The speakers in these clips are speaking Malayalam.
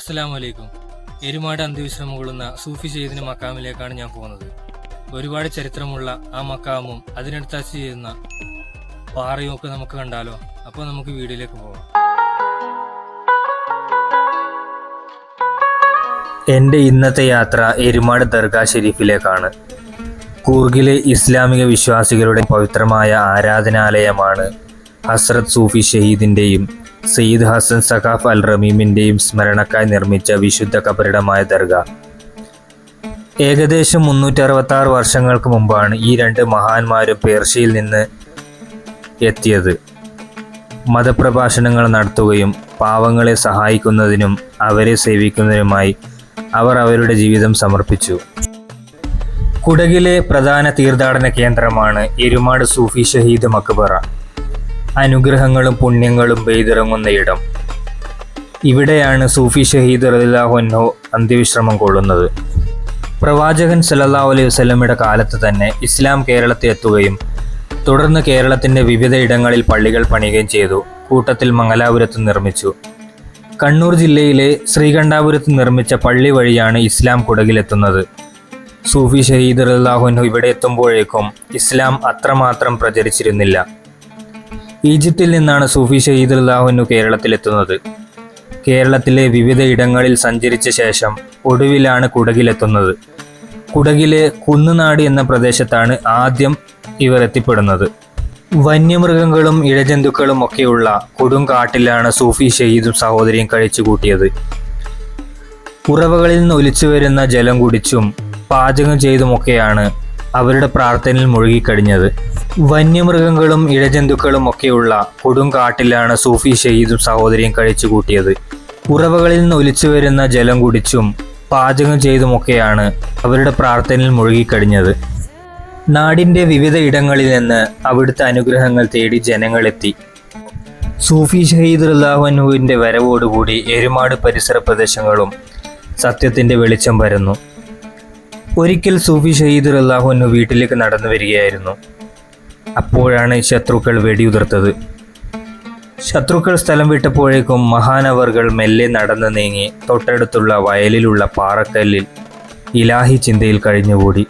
അസ്സലാമു അലൈക്കും എരുമാട് അന്ത്യവിശ്രമം കൊള്ളുന്ന സൂഫി ചെയ്തിന് മക്കാമിലേക്കാണ് ഞാൻ പോകുന്നത്. ഒരുപാട് ചരിത്രമുള്ള ആ മക്കാമും അതിനടുത്താച്ച് ചെയ്യുന്ന പാറയും ഒക്കെ നമുക്ക് കണ്ടാലോ? അപ്പോൾ നമുക്ക് വീഡിയോയിലേക്ക് പോവാം. എന്റെ ഇന്നത്തെ യാത്ര എരുമാട് ദർഗാ ഷെരീഫിലേക്കാണ് കൂർഗിലെ ഇസ്ലാമിക വിശ്വാസികളുടെ പവിത്രമായ ആരാധനാലയമാണ് ഹസ്രത് സൂഫി ഷഹീദിന്റെയും സയ്യിദ് ഹസൻ സഖാഫ് അൽ റമീമിന്റെയും സ്മരണക്കായി നിർമ്മിച്ച വിശുദ്ധ കബറിടമായ ദർഗ. ഏകദേശം മുന്നൂറ്റി അറുപത്തി ആറ് വർഷങ്ങൾക്ക് മുമ്പാണ് ഈ രണ്ട് മഹാന്മാരും പേർഷ്യയിൽ നിന്ന് എത്തിയത്. മതപ്രഭാഷണങ്ങൾ നടത്തുകയും പാവങ്ങളെ സഹായിക്കുന്നതിനും അവരെ സേവിക്കുന്നതിനുമായി അവർ അവരുടെ ജീവിതം സമർപ്പിച്ചു. കുടകിലെ പ്രധാന തീർത്ഥാടന കേന്ദ്രമാണ് എരുമാട് സൂഫി ഷഹീദ് മക്ബറ. അനുഗ്രഹങ്ങളും പുണ്യങ്ങളും പെയ്തിറങ്ങുന്ന ഇടം. ഇവിടെയാണ് സൂഫി ഷഹീദ് റലില്ലാഹുനോ അന്ത്യവിശ്രമം കൊള്ളുന്നത്. പ്രവാചകൻ സലല്ലാ അലൈഹി വസ്ലമിയുടെ കാലത്ത് തന്നെ ഇസ്ലാം കേരളത്തിൽ എത്തുകയും തുടർന്ന് കേരളത്തിന്റെ വിവിധ ഇടങ്ങളിൽ പള്ളികൾ പണിയുകയും ചെയ്തു. കൂട്ടത്തിൽ മംഗലാപുരത്ത് നിർമ്മിച്ചു. കണ്ണൂർ ജില്ലയിലെ ശ്രീകണ്ഠാപുരത്ത് നിർമ്മിച്ച പള്ളി വഴിയാണ് ഇസ്ലാം കുടകിലെത്തുന്നത്. സൂഫി ഷഹീദ് റല്ലാഹുനു ഇവിടെ എത്തുമ്പോഴേക്കും ഇസ്ലാം അത്രമാത്രം പ്രചരിച്ചിരുന്നില്ല. ഈജിപ്തിൽ നിന്നാണ് സൂഫി ഷഹീദ് അള്ളാഹുനു കേരളത്തിലെത്തുന്നത്. കേരളത്തിലെ വിവിധ ഇടങ്ങളിൽ സഞ്ചരിച്ച ശേഷം ഒടുവിലാണ് കുടകിലെത്തുന്നത്. കുടകിലെ കുന്നുനാട് എന്ന പ്രദേശത്താണ് ആദ്യം ഇവർ എത്തിപ്പെടുന്നത്. വന്യമൃഗങ്ങളും ഇഴജന്തുക്കളും ഒക്കെയുള്ള കൊടുങ്കാട്ടിലാണ് സൂഫി ഷഹീദും സഹോദരിയും കഴിച്ചു കൂട്ടിയത് ഉറവകളിൽ നിന്ന് ഒലിച്ചു വരുന്ന ജലം കുടിച്ചും പാചകം ചെയ്തുമൊക്കെയാണ് അവരുടെ പ്രാർത്ഥനയിൽ മുഴുകിക്കഴിഞ്ഞത്. വന്യമൃഗങ്ങളും ഇഴജന്തുക്കളും ഒക്കെയുള്ള കൊടുങ്കാട്ടിലാണ് സൂഫി ഷെയ്ദും സഹോദരിയും കഴിച്ചു കൂട്ടിയത് ഉറവകളിൽ നിന്ന് ഒലിച്ചു വരുന്ന ജലം കുടിച്ചും പാചകം ചെയ്തുമൊക്കെയാണ് അവരുടെ പ്രാർത്ഥനയിൽ മുഴുകിക്കഴിഞ്ഞത്. നാടിന്റെ വിവിധ ഇടങ്ങളിൽ നിന്ന് അവിടുത്തെ അനുഗ്രഹങ്ങൾ തേടി ജനങ്ങളെത്തി. സൂഫി ഷഹീദ് അള്ളാഹുവിന്റെ വരവോടുകൂടി എരുമാട് പരിസര പ്രദേശങ്ങളും സത്യത്തിന്റെ വെളിച്ചം പരന്നു. ഒരിക്കൽ സൂഫി ഷഹീദ് അള്ളാഹുനു വീട്ടിലേക്ക് നടന്നു വരികയായിരുന്നു. അപ്പോഴാണ് ശത്രുക്കൾ വെടിയുതിർത്തത്. ശത്രുക്കൾ സ്ഥലം വിട്ടപ്പോഴേക്കും മഹാനവർകൾ മെല്ലെ നടന്നു നീങ്ങി തൊട്ടടുത്തുള്ള വയലിലുള്ള പാറക്കല്ലിൽ ഇലാഹി ചിന്തയിൽ കഴിഞ്ഞുകൂടി.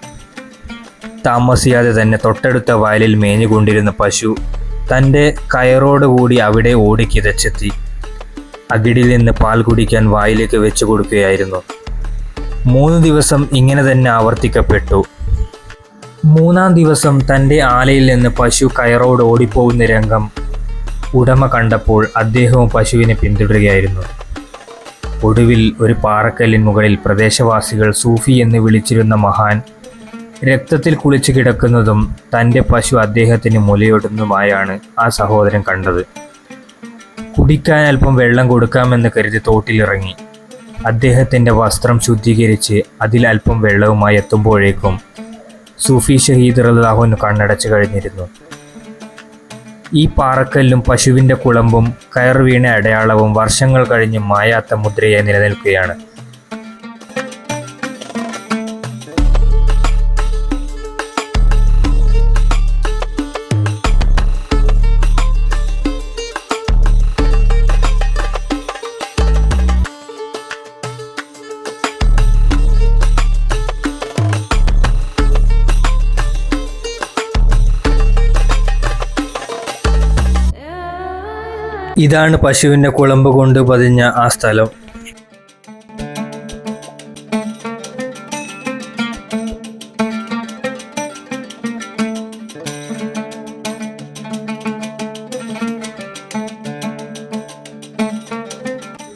താമസിയാതെ തന്നെ തൊട്ടടുത്ത വയലിൽ മേഞ്ഞുകൊണ്ടിരുന്ന പശു തന്റെ കയറോടുകൂടി അവിടെ ഓടിക്കിതച്ചെത്തി അകിടിൽ നിന്ന് പാൽ കുടിക്കാൻ വായിലേക്ക് വെച്ചു കൊടുക്കുകയായിരുന്നു. മൂന്ന് ദിവസം ഇങ്ങനെ തന്നെ ആവർത്തിക്കപ്പെട്ടു. മൂന്നാം ദിവസം തന്റെ ആലയിൽ നിന്ന് പശു കയറോട് ഓടിപ്പോകുന്ന രംഗം ഉടമ കണ്ടപ്പോൾ അദ്ദേഹവും പശുവിനെ പിന്തുടരുകയായിരുന്നു. ഒടുവിൽ ഒരു പാറക്കല്ലിൻ മുകളിൽ പ്രദേശവാസികൾ സൂഫി എന്ന് വിളിച്ചിരുന്ന മഹാൻ രക്തത്തിൽ കുളിച്ചു കിടക്കുന്നതും തന്റെ പശു അദ്ദേഹത്തിന് മുലയൊടുന്നതുമായാണ് ആ സഹോദരൻ കണ്ടത്. കുടിക്കാൻ അല്പം വെള്ളം കൊടുക്കാമെന്ന് കരുതി തോട്ടിലിറങ്ങി. അദ്ദേഹത്തിന്റെ വസ്ത്രം ശുദ്ധീകരിച്ച് അതിൽ അല്പം വെള്ളവുമായി എത്തുമ്പോഴേക്കും സൂഫി ഷഹീദ് റല്ലാഹുന് കണ്ണടച്ചു കഴിഞ്ഞിരുന്നു. ഈ പാറക്കല്ലും പശുവിന്റെ കുളമ്പും കയർ വീണ അടയാളവും വർഷങ്ങൾ കഴിഞ്ഞ് മായാത്ത മുദ്രയായി നിലനിൽക്കുകയാണ്. ഇതാണ് പശുവിന്റെ കുളമ്പ് കൊണ്ട് പതിഞ്ഞ ആ സ്ഥലം.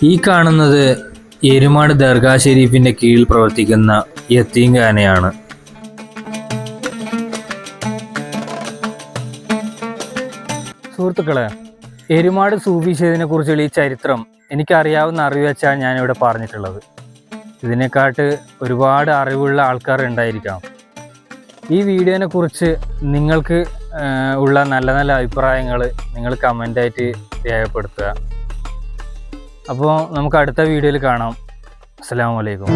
ഈ കാണുന്നത് എരുമാട് ദർഗാ ഷെരീഫിന്റെ കീഴിൽ പ്രവർത്തിക്കുന്ന യത്തീംഖാനയാണ്. സുഹൃത്തുക്കളെ എരുമാട് സൂഫി ഷെയ്ദിനെ കുറിച്ചുള്ള ഈ ചരിത്രം എനിക്കറിയാവുന്ന അറിവ് വെച്ചാണ് ഞാനിവിടെ പറഞ്ഞിട്ടുള്ളത്. ഇതിനെക്കാട്ട് ഒരുപാട് അറിവുള്ള ആൾക്കാർ ഉണ്ടായിരിക്കാം ഈ വീഡിയോനെ കുറിച്ച് നിങ്ങൾക്ക് ഉള്ള നല്ല നല്ല അഭിപ്രായങ്ങൾ നിങ്ങൾ കമന്റായിട്ട് രേഖപ്പെടുത്തുക. അപ്പോൾ നമുക്ക് അടുത്ത വീഡിയോയിൽ കാണാം. അസ്സാം വലൈക്കും